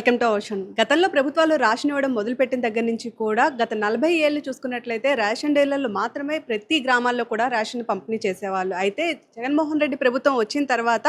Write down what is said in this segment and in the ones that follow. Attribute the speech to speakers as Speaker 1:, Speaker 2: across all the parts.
Speaker 1: Welcome to ocean గతంలో ప్రభుత్వాలు ration ఇవ్వడం మొదలుపెట్టిన దగ్గర నుంచి కూడా గత నలభై ఏళ్ళు చూసుకున్నట్లయితే రేషన్ డీలర్లు మాత్రమే ప్రతి గ్రామాల్లో కూడా రేషన్ పంపిణీ చేసేవాళ్ళు. అయితే జగన్మోహన్ రెడ్డి ప్రభుత్వం వచ్చిన తర్వాత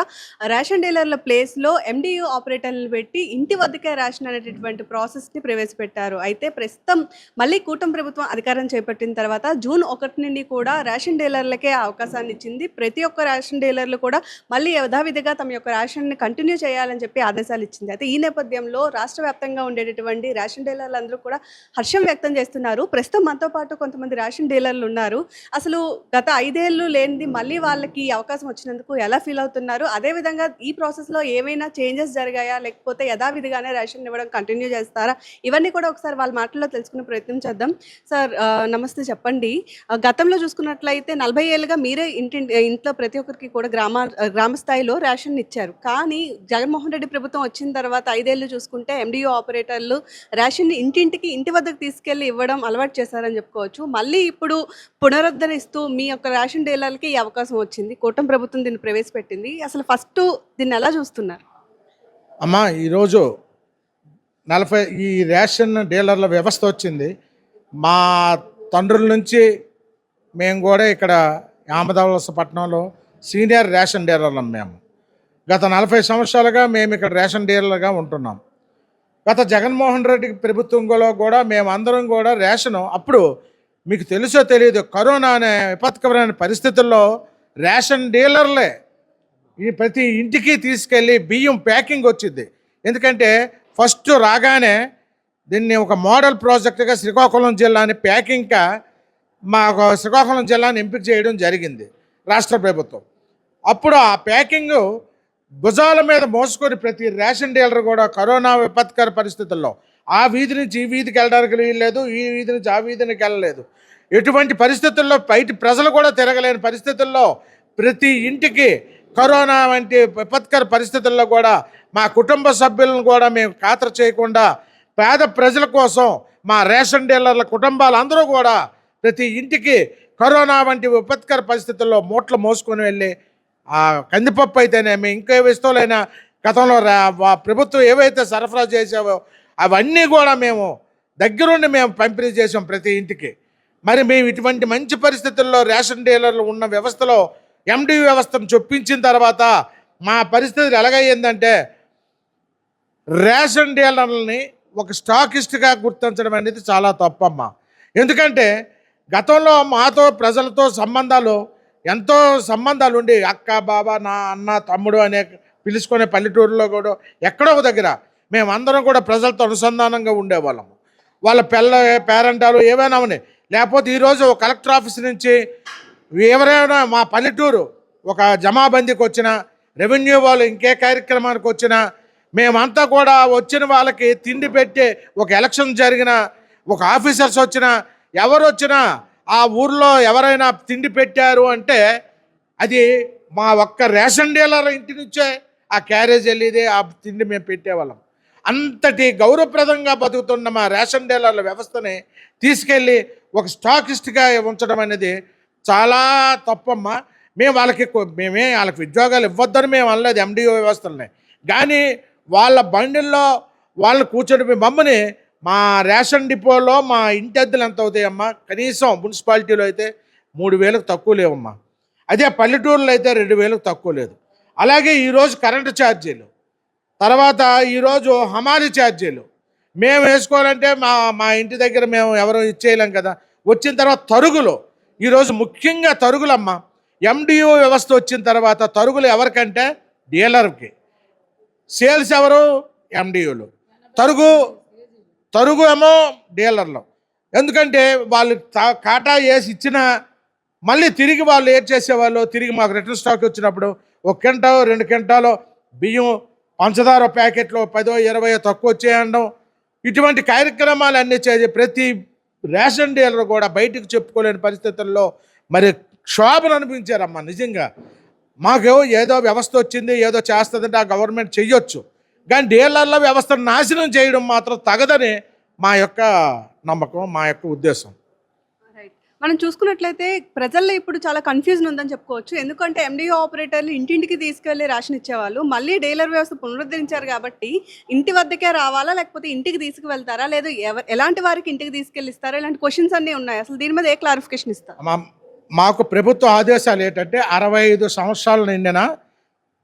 Speaker 1: రేషన్ డీలర్ల ప్లేస్లో ఎండియూ ఆపరేటర్లు పెట్టి ఇంటి వద్దకే రేషన్ అనేటటువంటి ప్రాసెస్ని ప్రవేశపెట్టారు. అయితే ప్రస్తుతం మళ్ళీ కూటమి ప్రభుత్వం అధికారం చేపట్టిన తర్వాత జూన్ ఒకటి నుండి కూడా రేషన్ డీలర్లకే అవకాశాన్ని ఇచ్చింది. ప్రతి ఒక్క రేషన్ డీలర్లు కూడా మళ్ళీ యథావిధిగా తమ యొక్క రేషన్ని కంటిన్యూ చేయాలని చెప్పి ఆదేశాలు ఇచ్చింది. అయితే ఈ నేపథ్యంలో రాష్ట్ర వ్యాప్తంగా ఉండేటటువంటి రేషన్ డీలర్లు అందరూ కూడా హర్షం వ్యక్తం చేస్తున్నారు. ప్రస్తుతం మనతో పాటు కొంతమంది రేషన్ డీలర్లు ఉన్నారు. అసలు గత ఐదేళ్ళు లేనిది మళ్ళీ వాళ్ళకి అవకాశం వచ్చినందుకు ఎలా ఫీల్ అవుతున్నారు? అదేవిధంగా ఈ ప్రాసెస్లో ఏమైనా చేంజెస్ జరిగాయా? లేకపోతే యథావిధిగానే రేషన్ ఇవ్వడం కంటిన్యూ చేస్తారా? ఇవన్నీ కూడా ఒకసారి వాళ్ళ మాటల్లో తెలుసుకునే ప్రయత్నం చేద్దాం. సార్ నమస్తే చెప్పండి. గతంలో చూసుకున్నట్లయితే నలభై ఏళ్ళుగా మీరే ఇంటి ఇంట్లో ప్రతి ఒక్కరికి కూడా గ్రామ గ్రామ స్థాయిలో రేషన్ ఇచ్చారు. కానీ జగన్మోహన్ రెడ్డి ప్రభుత్వం వచ్చిన తర్వాత ఐదేళ్ళు చూసుకుంటే ఎండిఓ ఆపరేటర్లు రేషన్ ఇంటింటికి ఇంటి వద్దకు తీసుకెళ్ళి ఇవ్వడం అలవాటు చేశారని చెప్పుకోవచ్చు. మళ్ళీ ఇప్పుడు పునరుద్ధరిస్తూ మీ యొక్క రేషన్ డీలర్లకి ఈ అవకాశం వచ్చింది. కూటమి ప్రభుత్వం దీన్ని ప్రవేశపెట్టింది. అసలు ఫస్ట్ దీన్ని ఎలా చూస్తున్నారు?
Speaker 2: అమ్మా ఈరోజు నలభై ఈ రేషన్ డీలర్ల వ్యవస్థ వచ్చింది. మా తండ్రుల నుంచి మేము కూడా ఇక్కడ పట్టణంలో సీనియర్ రేషన్ డీలర్లం మేము. గత నలభై సంవత్సరాలుగా మేము ఇక్కడ రేషన్ డీలర్గా ఉంటున్నాం. గత జగన్మోహన్ రెడ్డి ప్రభుత్వంలో కూడా మేము అందరం కూడా రేషను అప్పుడు మీకు తెలుసో తెలియదు కరోనా అనే విపత్కరమైన పరిస్థితుల్లో రేషన్ డీలర్లే ఈ ప్రతి ఇంటికి తీసుకెళ్ళి బియ్యం ప్యాకింగ్ వచ్చింది. ఎందుకంటే ఫస్ట్ రాగానే దీన్ని ఒక మోడల్ ప్రాజెక్టుగా శ్రీకాకుళం జిల్లాని ప్యాకింగ్గా మా శ్రీకాకుళం జిల్లాని ఎంపిక చేయడం జరిగింది రాష్ట్ర ప్రభుత్వం. అప్పుడు ఆ ప్యాకింగ్ భుజాల మీద మోసుకొని ప్రతి రేషన్ డీలర్ కూడా కరోనా విపత్కర పరిస్థితుల్లో ఆ వీధి నుంచి ఈ వీధికి వెళ్ళడానికి వీల్లేదు ఈ వీధి నుంచి ఆ వీధికి వెళ్ళలేదు. ఎటువంటి పరిస్థితుల్లో బయట ప్రజలు కూడా తిరగలేని పరిస్థితుల్లో ప్రతి ఇంటికి కరోనా వంటి విపత్కర పరిస్థితుల్లో కూడా మా కుటుంబ సభ్యులను కూడా మేము ఖాతర చేయకుండా పేద ప్రజల కోసం మా రేషన్ డీలర్ల కుటుంబాలు అందరూ కూడా ప్రతి ఇంటికి కరోనా వంటి విపత్కర పరిస్థితుల్లో మూట్లు మోసుకొని వెళ్ళి కందిపప్పు అయితేనేమి ఇంకే వస్తువులైనా గతంలో రా- వా- ప్రభుత్వం ఏవైతే సరఫరా చేసావో అవన్నీ కూడా మేము దగ్గరుండి మేము పంపిణీ చేసాం ప్రతి ఇంటికి. మరి మేము ఇటువంటి మంచి పరిస్థితుల్లో రేషన్ డీలర్లు ఉన్న వ్యవస్థలో ఎండి వ్యవస్థను చొప్పించిన తర్వాత మా పరిస్థితులు ఎలాగయ్యిందంటే రేషన్ డీలర్లని ఒక స్టాకిస్ట్గా గుర్తించడం అనేది చాలా తప్పమ్మా. ఎందుకంటే గతంలో మాతో ప్రజలతో సంబంధాలు ఎంతో సంబంధాలు ఉండి అక్క బాబా నా అన్న తమ్ముడు అనే పిలుచుకునే పల్లెటూరులో కూడా ఎక్కడో ఒక దగ్గర మేమందరం కూడా ప్రజలతో అనుసంధానంగా ఉండేవాళ్ళము. వాళ్ళ పిల్ల పేరెంటాలు ఏవైనా ఉన్నాయి. లేకపోతే ఈరోజు ఒక కలెక్టర్ ఆఫీస్ నుంచి ఎవరైనా మా పల్లెటూరు ఒక జమాబందీకి వచ్చిన రెవెన్యూ వాళ్ళు ఇంకే కార్యక్రమానికి వచ్చినా మేమంతా కూడా వచ్చిన వాళ్ళకి తిండి పెట్టే ఒక ఎలక్షన్ జరిగిన ఒక ఆఫీసర్స్ వచ్చినా ఎవరు వచ్చినా ఆ ఊర్లో ఎవరైనా తిండి పెట్టారు అంటే అది మా ఒక్క రేషన్ డీలర్ ఇంటి నుంచే ఆ క్యారేజ్ వెళ్ళేది ఆ తిండి మేము పెట్టేవాళ్ళం. అంతటి గౌరవప్రదంగా బతుకుతున్న మా రేషన్ డీలర్ల వ్యవస్థని తీసుకెళ్ళి ఒక స్టాకిస్ట్గా ఉంచడం అనేది చాలా తప్పమ్మా. మేము వాళ్ళకి మేమే వాళ్ళకి ఉద్యోగాలు ఇవ్వద్దని మేము అనలేదు ఎండిఓ వ్యవస్థలని. కానీ వాళ్ళ బండిల్లో వాళ్ళు కూర్చొని మమ్మల్ని మా రేషన్ డిపోలో మా ఇంటి అద్దెలు ఎంత అవుతాయమ్మా? కనీసం మున్సిపాలిటీలో అయితే మూడు వేలకు తక్కువ లేవమ్మా. అదే పల్లెటూరులో అయితే రెండు వేలకు తక్కువ లేదు. అలాగే ఈరోజు కరెంటు ఛార్జీలు తర్వాత ఈరోజు హమాలి ఛార్జీలు. మేము వేసుకోవాలంటే మా మా ఇంటి దగ్గర మేము ఎవరు ఇచ్చేయలేం కదా. వచ్చిన తర్వాత తరుగులు ఈరోజు ముఖ్యంగా తరుగులమ్మ. ఎండిఓ వ్యవస్థ వచ్చిన తర్వాత తరుగులు ఎవరికంటే డీలర్కి. సేల్స్ ఎవరు? ఎండిఓలు తరుగు తరుగు ఏమో డీలర్లు. ఎందుకంటే వాళ్ళు తా- కాటా వేసి ఇచ్చిన మళ్ళీ తిరిగి వాళ్ళు ఏం చేసేవాళ్ళు? తిరిగి మాకు రిటర్న్ స్టాక్ వచ్చినప్పుడు ఒక కింటా రెండు కింటాలో బియ్యం పంచదార ప్యాకెట్లో పదో ఇరవయో తక్కువ వచ్చేయడం. ఇటువంటి కార్యక్రమాలు అన్నీ చేసి ప్రతి రేషన్ డీలర్ కూడా బయటకు చెప్పుకోలేని పరిస్థితుల్లో మరి క్షోభను అనిపించారమ్మా నిజంగా. మాకు ఏదో వ్యవస్థ వచ్చింది ఏదో చేస్తుందంటే ఆ గవర్నమెంట్ చెయ్యొచ్చు. కానీ డీలర్ల వ్యవస్థను నాశనం చేయడం మాత్రం తగదని మా యొక్క నమ్మకం మా యొక్క ఉద్దేశం.
Speaker 1: రైట్ మనం చూసుకున్నట్లయితే ప్రజల్లో ఇప్పుడు చాలా కన్ఫ్యూజన్ ఉందని చెప్పుకోవచ్చు. ఎందుకంటే ఎండిఓ ఆపరేటర్లు ఇంటింటికి తీసుకెళ్ళి రేషన్ ఇచ్చేవాళ్ళు. మళ్ళీ డీలర్ వ్యవస్థ పునరుద్ధరించారు కాబట్టి ఇంటి వద్దకే రావాలా లేకపోతే ఇంటికి తీసుకువెళ్తారా లేదు ఎలాంటి వారికి ఇంటికి తీసుకెళ్ళి ఇస్తారా ఇలాంటి క్వశ్చన్స్ అన్నీ ఉన్నాయి. అసలు దీని మీద ఏ క్లారిఫికేషన్ ఇస్తారు?
Speaker 2: మా- మాకు ప్రభుత్వ ఆదేశాలు ఏంటంటే అరవై ఐదు సంవత్సరాలు నిండిన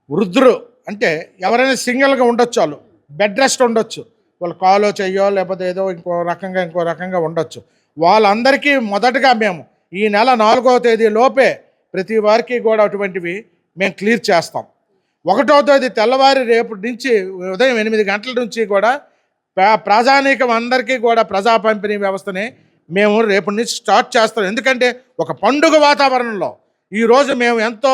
Speaker 2: వృద్ధులు అంటే ఎవరైనా సింగిల్గా ఉండొచ్చు వాళ్ళు బెడ్ రెస్ట్ ఉండొచ్చు. వాళ్ళు కాలో చెయ్యో లేకపోతే ఏదో ఇంకో రకంగా ఇంకో రకంగా ఉండొచ్చు. వాళ్ళందరికీ మొదటగా మేము ఈ నెల నాలుగవ తేదీ లోపే ప్రతి వారికి కూడా అటువంటివి మేము క్లియర్ చేస్తాం. ఒకటో తేదీ తెల్లవారి రేపు నుంచి ఉదయం ఎనిమిది గంటల నుంచి కూడా ప్రజానీకం అందరికీ కూడా ప్రజా పంపిణీ వ్యవస్థని మేము రేపటి నుంచి స్టార్ట్ చేస్తాం. ఎందుకంటే ఒక పండుగ వాతావరణంలో ఈరోజు మేము ఎంతో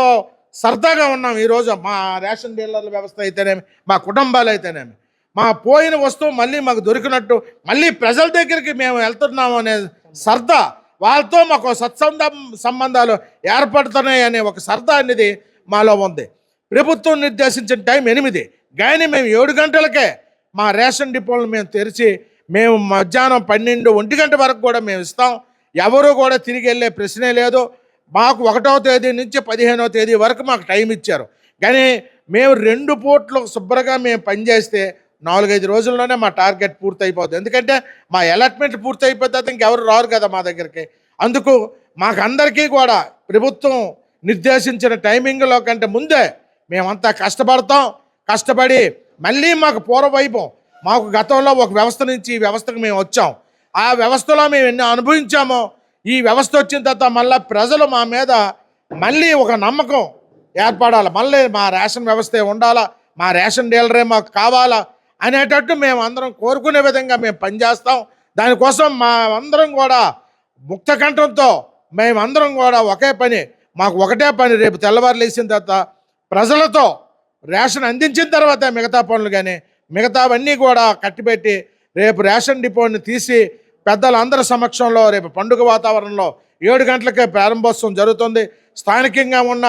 Speaker 2: సరదాగా ఉన్నాం ఈరోజు మా రేషన్ డీలర్ల వ్యవస్థ అయితేనేమి మా కుటుంబాలు అయితేనేమి. మా పోయిన వస్తువు మళ్ళీ మాకు దొరికినట్టు మళ్ళీ ప్రజల దగ్గరికి మేము వెళ్తున్నాము అనే సరదా వాళ్ళతో మాకు సత్సంధ సంబంధాలు ఏర్పడుతున్నాయి అనే ఒక సరదా అనేది మాలో ఉంది. ప్రభుత్వం నిర్దేశించిన టైం ఎనిమిది. కానీ మేము ఏడు గంటలకే మా రేషన్ డిపోలను మేము తెరిచి మేము మధ్యాహ్నం పన్నెండు ఒంటి గంట వరకు కూడా మేము ఇస్తాం. ఎవరు కూడా తిరిగి వెళ్ళే ప్రశ్నే లేదు. మాకు ఒకటో తేదీ నుంచి పదిహేనో తేదీ వరకు మాకు టైం ఇచ్చారు. కానీ మేము రెండు పూట్లు శుభ్రంగా మేము పనిచేస్తే నాలుగైదు రోజుల్లోనే మా టార్గెట్ పూర్తయిపోతుంది ఎందుకంటే మా అలాట్మెంట్ పూర్తయిపోతే తర్వాత ఇంకెవరు రారు కదా మా దగ్గరికి. అందుకు మాకందరికీ కూడా ప్రభుత్వం నిర్దేశించిన టైమింగ్లో కంటే ముందే మేమంతా కష్టపడతాం. కష్టపడి మళ్ళీ మాకు పూర్వవైభవం. మాకు గతంలో ఒక వ్యవస్థ నుంచి ఈ వ్యవస్థకు మేము వచ్చాం. ఆ వ్యవస్థలో మేము ఎన్ని అనుభవించామో ఈ వ్యవస్థ వచ్చిన తర్వాత మళ్ళీ ప్రజలు మా మీద మళ్ళీ ఒక నమ్మకం ఏర్పడాలి. మళ్ళీ మా రేషన్ వ్యవస్థే ఉండాలా? మా రేషన్ డీలరే మాకు కావాలా? అనేటట్టు మేము అందరం కోరుకునే విధంగా మేము పనిచేస్తాం దానికోసం మా అందరం కూడా ముక్త కంఠంతో మేమందరం కూడా ఒకే పని మాకు ఒకటే పని రేపు తెల్లవారు లేచిన తర్వాత ప్రజలతో రేషన్ అందించిన తర్వాత మిగతా పనులు కానీ మిగతావన్నీ కూడా కట్టిపెట్టి రేపు రేషన్ డిపోని తీసి పెద్దలందరి సమక్షంలో రేపు పండుగ వాతావరణంలో ఏడు గంటలకే ప్రారంభోత్సవం జరుగుతుంది. స్థానికంగా ఉన్న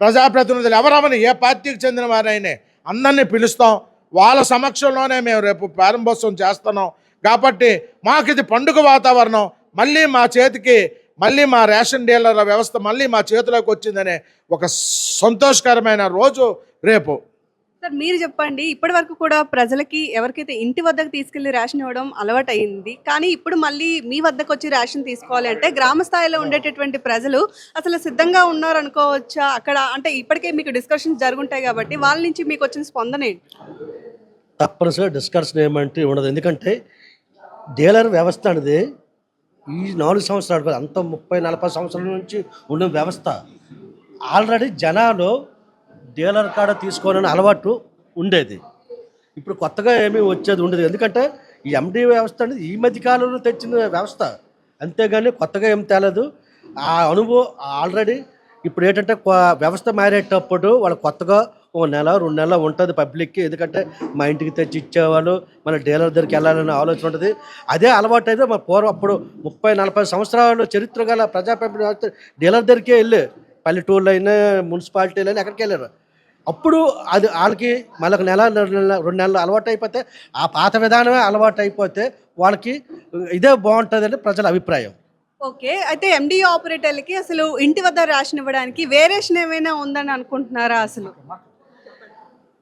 Speaker 2: ప్రజాప్రతినిధులు ఎవరమని ఏ పార్టీకి చెందిన వారైనా అందరినీ పిలుస్తాం. వాళ్ళ సమక్షంలోనే మేము రేపు ప్రారంభోత్సవం చేస్తున్నాం. కాబట్టి మాకు ఇది పండుగ వాతావరణం. మళ్ళీ మా చేతికి మళ్ళీ మా రేషన్ డీలర్ల వ్యవస్థ మళ్ళీ మా చేతిలోకి వచ్చిందనే ఒక సంతోషకరమైన రోజు రేపు.
Speaker 1: సార్ మీరు చెప్పండి. ఇప్పటి వరకు కూడా ప్రజలకి ఎవరికైతే ఇంటి వద్దకు తీసుకెళ్ళి రేషన్ ఇవ్వడం అలవాటు అయింది కానీ ఇప్పుడు మళ్ళీ మీ వద్దకు వచ్చి రేషన్ తీసుకోవాలి అంటే గ్రామ స్థాయిలో ఉండేటటువంటి ప్రజలు అసలు సిద్ధంగా ఉన్నారు అనుకోవచ్చా అక్కడ అంటే ఇప్పటికే మీకు డిస్కషన్స్ జరుగుంటాయి కాబట్టి వాళ్ళ నుంచి మీకు వచ్చిన స్పందన ఏంటి?
Speaker 3: తప్పనిసరిగా డిస్కషన్ ఏమంటే ఉండదు. ఎందుకంటే డీలర్ వ్యవస్థ అనేది ఈ నాలుగు సంవత్సరాలు అంత ముప్పై నలభై సంవత్సరాల నుంచి ఉన్న వ్యవస్థ. ఆల్రెడీ జనాలు డీలర్ కాడ తీసుకోవాలని అలవాటు ఉండేది. ఇప్పుడు కొత్తగా ఏమీ వచ్చేది ఉండదు. ఎందుకంటే ఈ ఎండి వ్యవస్థ అనేది ఈ మధ్య కాలంలో తెచ్చిన వ్యవస్థ. అంతేగాని కొత్తగా ఏం తేలేదు. ఆ అనుభవం ఆల్రెడీ ఇప్పుడు ఏంటంటే వ్యవస్థ మారేటప్పుడు వాళ్ళు కొత్తగా ఓ నెల రెండు నెలలు ఉంటుంది పబ్లిక్కి. ఎందుకంటే మా ఇంటికి తెచ్చి ఇచ్చేవాళ్ళు మన డీలర్ దగ్గరికి వెళ్ళాలనే ఆలోచన ఉంటుంది అదే అలవాటు అయితే మా పూర్వం అప్పుడు ముప్పై నలభై సంవత్సరాలు చరిత్ర గల ప్రజాపంపిణీ డీలర్ దగ్గరికే వెళ్ళి పల్లెటూళ్ళు అయినా మున్సిపాలిటీలు అయినా ఎక్కడికి వెళ్ళారు? అప్పుడు అది వాళ్ళకి మళ్ళీ నెల రెండు నెలలు రెండు నెలలు అలవాటు అయిపోతే ఆ పాత విధానమే అలవాటు అయిపోతే వాళ్ళకి ఇదే బాగుంటుందని ప్రజల అభిప్రాయం.
Speaker 1: ఓకే అయితే ఎండిఓ ఆపరేటర్లకి అసలు ఇంటి వద్ద రేషన్ ఇవ్వడానికి వేరియేషన్ ఏమైనా ఉందని అనుకుంటున్నారా అసలు?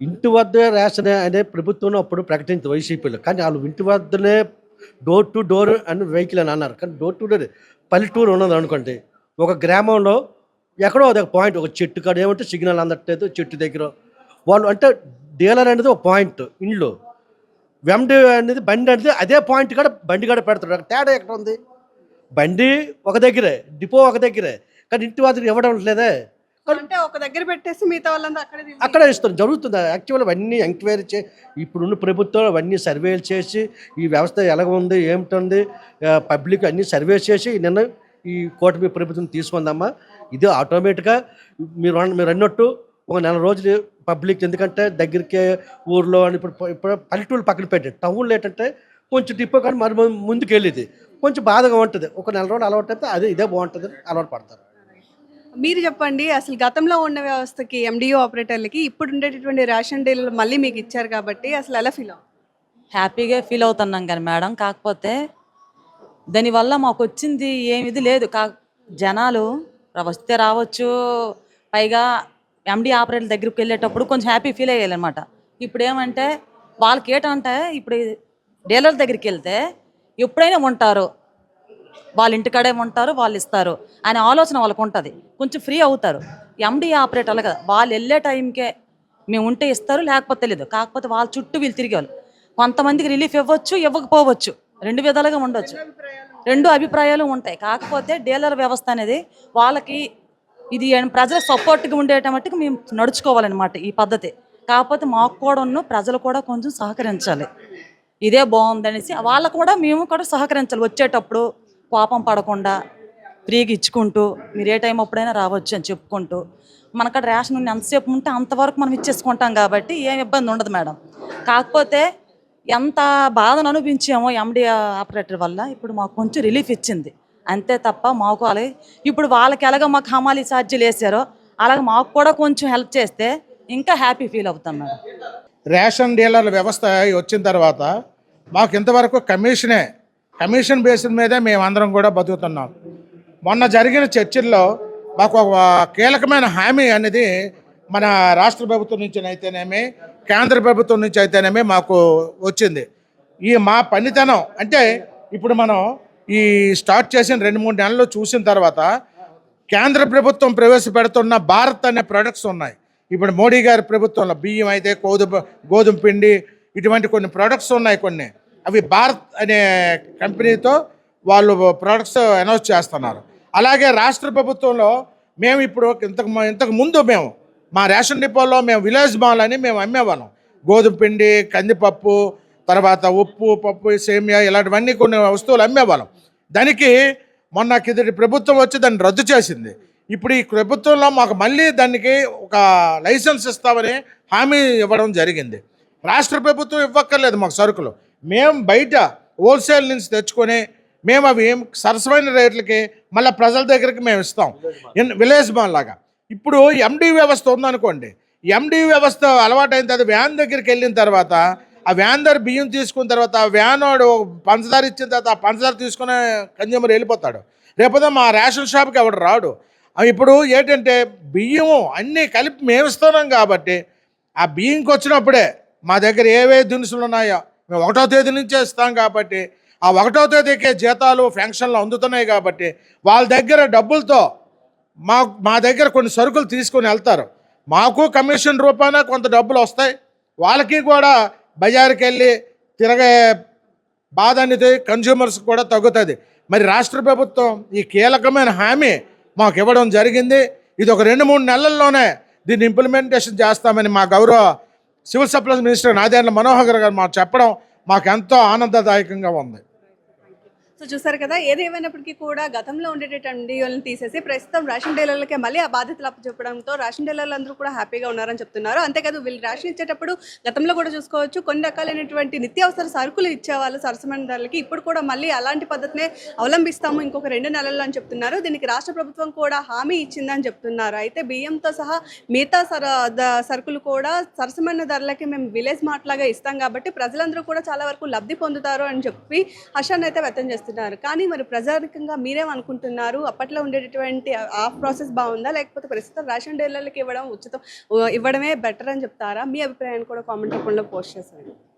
Speaker 3: ఇంటి వద్ద రేషన్ అనే ప్రభుత్వం అప్పుడు ప్రకటించింది వైసీపీలో. కానీ వాళ్ళు ఇంటి వద్దనే డోర్ టు డోర్ అని వెహికల్ అని అన్నారు. కానీ డోర్ టు డోర్ పల్లెటూరు ఉన్నది అనుకోండి. ఒక గ్రామంలో ఎక్కడో ఒక పాయింట్ ఒక చెట్టు కాడ ఏమంటే సిగ్నల్ అందట్లేదు చెట్టు దగ్గర. వాళ్ళు అంటే డీలర్ అనేది ఒక పాయింట్ ఇండ్లు. వెండి అనేది బండి అనేది అదే పాయింట్ కాడ బండి కాడ పెడతాడు. అక్కడ తేడా ఎక్కడ ఉంది? బండి ఒక దగ్గరే డిపో ఒక దగ్గరే. కానీ ఇంటి వద్దకు ఇవ్వడం లేదే
Speaker 1: అంటే ఒక దగ్గర పెట్టేసి మిగతా వాళ్ళంతా అక్కడే
Speaker 3: అక్కడ ఇస్తారు. జరుగుతుంది. యాక్చువల్ అవన్నీ ఎంక్వైరీ చే ఇప్పుడున్న ప్రభుత్వం అవన్నీ సర్వేలు చేసి ఈ వ్యవస్థ ఎలాగ ఉంది ఏమిటుంది పబ్లిక్ అన్ని సర్వే చేసి నిన్న ఈ కూటమి ప్రభుత్వం తీసుకుందమ్మా. ఇది ఆటోమేటిక్గా మీరు మీరు అన్నట్టు ఒక నెల రోజులు పబ్లిక్ ఎందుకంటే దగ్గరికి ఊర్లో అని ఇప్పుడు ఇప్పుడు పల్లెటూళ్ళు పక్కన పెట్టారు టౌన్లో ఏంటంటే కొంచెం డిపో కానీ మరి ముందు- ముందుకు వెళ్ళేది కొంచెం బాధగా ఉంటుంది. ఒక నెల రోజులు అలవాటు అయితే అదే ఇదే బాగుంటుంది అని అలవాటు పడతారు.
Speaker 1: మీరు చెప్పండి అసలు గతంలో ఉన్న వ్యవస్థకి ఎండిఓ ఆపరేటర్లకి ఇప్పుడు ఉండేటటువంటి రేషన్ డీలర్ మళ్ళీ మీకు ఇచ్చారు కాబట్టి అసలు ఎలా ఫీల్ అవుతుంది?
Speaker 4: హ్యాపీగా ఫీల్ అవుతున్నాం కానీ మేడం. కాకపోతే దానివల్ల మాకు వచ్చింది ఏమిది లేదు. కా జనాలు వస్తే రావచ్చు. పైగా ఎండి ఆపరేటర్ దగ్గరికి వెళ్ళేటప్పుడు కొంచెం హ్యాపీ ఫీల్ అయ్యాలన్నమాట ఇప్పుడు ఏమంటే వాళ్ళకి ఏంటంటే ఇప్పుడు డీలర్ దగ్గరికి వెళ్తే ఎప్పుడైనా ఉంటారు. వాళ్ళ ఇంటికాడే ఉంటారు వాళ్ళు ఇస్తారు అనే ఆలోచన వాళ్ళకు ఉంటుంది కొంచెం ఫ్రీ అవుతారు. ఎండి ఆపరేటర్లు కదా వాళ్ళు వెళ్ళే టైంకే మేము ఉంటే ఇస్తారు లేకపోతే తెలియదు కాకపోతే వాళ్ళ చుట్టూ వీళ్ళు తిరిగేవాళ్ళు. కొంతమందికి రిలీఫ్ ఇవ్వచ్చు ఇవ్వకపోవచ్చు. రెండు విధాలుగా ఉండొచ్చు. రెండు అభిప్రాయాలు ఉంటాయి. కాకపోతే డీలర్ వ్యవస్థ అనేది వాళ్ళకి ఇది ప్రజల సపోర్ట్గా ఉండేటమట్టుకు మేము నడుచుకోవాలన్నమాట ఈ పద్ధతి. కాకపోతే మాకు కూడా ఉన్న ప్రజలు కూడా కొంచెం సహకరించాలి. ఇదే బాగుందనేసి వాళ్ళకు కూడా మేము కూడా సహకరించాలి. వచ్చేటప్పుడు కోపం పడకుండా ఫ్రీగా ఇచ్చుకుంటూ మీరు ఏ టైం అప్పుడైనా రావచ్చు అని చెప్పుకుంటూ. మనకడ రేషన్ ఉన్న ఎంతసేపు ఉంటే అంతవరకు మనం ఇచ్చేసుకుంటాం కాబట్టి ఏం ఇబ్బంది ఉండదు మేడం. కాకపోతే ఎంత బాధను అనిపించామో ఎండి ఆపరేటర్ వల్ల ఇప్పుడు మాకు కొంచెం రిలీఫ్ ఇచ్చింది. అంతే తప్ప మాకు అలాగే ఇప్పుడు వాళ్ళకి ఎలాగో మాకు హమాలి ఛార్జీలు వేసారో అలాగే మాకు కూడా కొంచెం హెల్ప్ చేస్తే ఇంకా హ్యాపీ ఫీల్ అవుతాం మేడం.
Speaker 2: రేషన్ డీలర్ల వ్యవస్థ వచ్చిన తర్వాత మాకు ఇంతవరకు కమిషనే కమిషన్ బేస్ మీదే మేమందరం కూడా బతుకుతున్నాం. మొన్న జరిగిన చర్చల్లో మాకు ఒక కీలకమైన హామీ అనేది మన రాష్ట్ర ప్రభుత్వం నుంచి అయితేనేమి కేంద్ర ప్రభుత్వం నుంచి అయితేనేమే మాకు వచ్చింది. ఈ మా పనితనం అంటే ఇప్పుడు మనం ఈ స్టార్ట్ చేసిన రెండు మూడు నెలలు చూసిన తర్వాత కేంద్ర ప్రభుత్వం ప్రవేశపెడుతున్న భారత్ అనే ప్రొడక్ట్స్ ఉన్నాయి. ఇప్పుడు మోడీ గారి ప్రభుత్వంలో బియ్యం అయితే గోధుమ గోధుమ పిండి ఇటువంటి కొన్ని ప్రొడక్ట్స్ ఉన్నాయి కొన్ని. అవి భారత్ అనే కంపెనీతో వాళ్ళు ప్రొడక్ట్స్ అనౌన్స్ చేస్తున్నారు. అలాగే రాష్ట్ర ప్రభుత్వంలో మేము ఇప్పుడు ఇంతకు ఇంతకు ముందు మేము మా రేషన్ డిపోలో మేము విలేజ్ మాల్ అని మేము అమ్మేవాళ్ళం. గోధుమ పిండి కందిపప్పు తర్వాత ఉప్పు పప్పు సేమియా ఇలాంటివన్నీ కొన్ని వస్తువులు అమ్మేవాళ్ళం. దానికి మొన్న కిందటి ప్రభుత్వం వచ్చి దాన్ని రద్దు చేసింది. ఇప్పుడు ఈ ప్రభుత్వంలో మాకు మళ్ళీ దానికి ఒక లైసెన్స్ ఇస్తామని హామీ ఇవ్వడం జరిగింది. రాష్ట్ర ప్రభుత్వం ఇవ్వక్కర్లేదు మాకు సరుకులు. మేము బయట హోల్సేల్ నుంచి తెచ్చుకొని మేము అవి సరసమైన రేట్లకి మళ్ళీ ప్రజల దగ్గరికి మేము ఇస్తాం. ఇన్- విలేజ్ మాల్ లాగా. ఇప్పుడు ఎండి వ్యవస్థ ఉందనుకోండి ఎండి వ్యవస్థ అలవాటైన తర్వాత వ్యాన్ దగ్గరికి వెళ్ళిన తర్వాత ఆ వ్యాన్ దగ్గర బియ్యం తీసుకున్న తర్వాత ఆ వ్యాన్ వాడు పంచదార ఇచ్చిన తర్వాత ఆ పంచదార తీసుకునే కన్జ్యూమర్ వెళ్ళిపోతాడు. రేపొద్దు మా రేషన్ షాప్కి ఎవడు రాడు. ఇప్పుడు ఏంటంటే బియ్యం అన్నీ కలిపి మేము ఇస్తున్నాం కాబట్టి ఆ బియ్యంకి వచ్చినప్పుడే మా దగ్గర ఏవే దినుసులు ఉన్నాయో మేము ఒకటో తేదీ నుంచే ఇస్తాం కాబట్టి ఆ ఒకటో తేదీకే జీతాలు ఫెన్షన్లు అందుతున్నాయి కాబట్టి వాళ్ళ దగ్గర డబ్బులతో మా మా దగ్గర కొన్ని సరుకులు తీసుకొని వెళ్తారు. మాకు కమిషన్ రూపాన కొంత డబ్బులు వస్తాయి. వాళ్ళకి కూడా బజార్కి వెళ్ళి తిరగే బాధ అనేది కన్జ్యూమర్స్ కూడా తగ్గుతుంది. మరి రాష్ట్ర ప్రభుత్వం ఈ కీలకమైన హామీ మాకు ఇవ్వడం జరిగింది. ఇది ఒక రెండు మూడు నెలల్లోనే దీన్ని ఇంప్లిమెంటేషన్ చేస్తామని మా గౌరవ civil supplies minister Nadendla Manohar గారు మాకు చెప్పడం మాకు ఎంతో ఆనందదాయకంగా ఉంది.
Speaker 1: సో చూసారు కదా ఏదేమైనప్పటికీ కూడా గతంలో ఉండేటటువంటి వాళ్ళని తీసేసి ప్రస్తుతం రేషన్ డీలర్లకే మళ్ళీ ఆ బాధ్యతలు అప్పచెప్పడంతో రేషన్ డీలర్లు అందరూ కూడా హ్యాపీగా ఉన్నారని చెప్తున్నారు. అంతేకాదు వీళ్ళు రేషన్ ఇచ్చేటప్పుడు గతంలో కూడా చూసుకోవచ్చు కొన్ని రకాలైనటువంటి నిత్యావసర సరుకులు ఇచ్చేవాళ్ళు సరసమైన ధరలకి ఇప్పుడు కూడా మళ్ళీ అలాంటి పద్ధతినే అవలంబిస్తాము ఇంకొక రెండు నెలల్లో అని చెప్తున్నారు. దీనికి రాష్ట్ర ప్రభుత్వం కూడా హామీ ఇచ్చిందని చెప్తున్నారు. అయితే బియ్యంతో సహా మిగతా సర సరుకులు కూడా సరసమైన ధరలకి మేము విలేజ్ మాట్లాగా ఇస్తాం కాబట్టి ప్రజలందరూ కూడా చాలా వరకు లబ్ధి పొందుతారు అని చెప్పి హర్షాన్ని అయితే వ్యక్తం చేస్తున్నారు. కానీ మరి ప్రజానికంగా మీరేమనుకుంటున్నారు అప్పట్లో ఉండేటటువంటి ఆ ప్రాసెస్ బాగుందా? లేకపోతే ప్రస్తుతం రేషన్ డీలర్లకు ఇవ్వడం ఉచితం ఇవ్వడమే బెటర్ అని చెప్తారా? మీ అభిప్రాయాన్ని కూడా కామెంట్ రూపంలో పోస్ట్ చేశారు